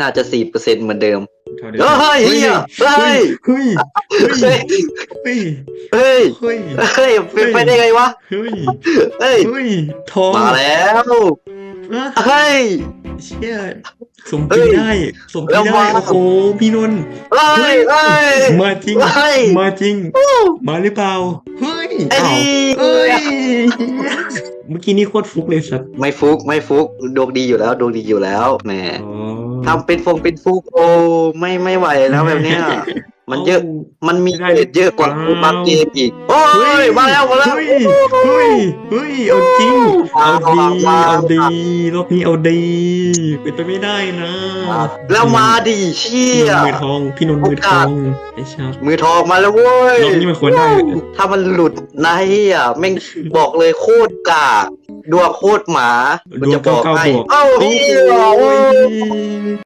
น่าจะสี่เปอร์เซ็นต์เหมือนเดิมเท่าเดิมเฮ้ยเฮียเฮ้ยเฮ้ยเฮ้ยเฮ้ยเฮ้ยเฮ้ยเฮ้ยเป็นไปได้ไงวะเฮ้ยเฮ้ยเฮ้ยทองมาแล้วอะเฮ้ยเชี่ยสมปีได้สมปีแล้วได้มาโอ้โหพี่นนท์เฮ้ยเฮ้ยมาจริงเฮ้ยมาจริง มาหรือเปล่าเฮ้ยไอ้อ้าวนี่เอ้ยเมื่อกี้นี่โคตรฟุกเลยสัตว์ไม่ฟุกไม่ฟุกดวงดีอยู่แล้วดวงดีอยู่แล้วแหมอ๋อ ทำเป็นฟงเป็นฟุกโอ้ไม่ไม่ไหวแล้วแบบเนี้ยมันเยอะมันมีได้เกรดเยอะกว่าว้าวบางเกมอีก โอ้เฮ้ยมาแล้วมาแล้วเฮ้ยเฮ้ยเฮ้ยเอาจริงเอาดีเอาดีรอบนี้เอาดีเป็นไปไม่ได้นะ แล้วมาดิเชี่ยมือทองพี่นนท์มือทองไอ้ชามือทองมาแล้วเว้ยรอบนี้มันควรได้ถ้ามันหลุดนะเฮียแม่งบอกเลยโคตรกากดวงโคตรหมาดวงเก้าเก้าบวกเอ้าเฮียโอ้โอ้ยย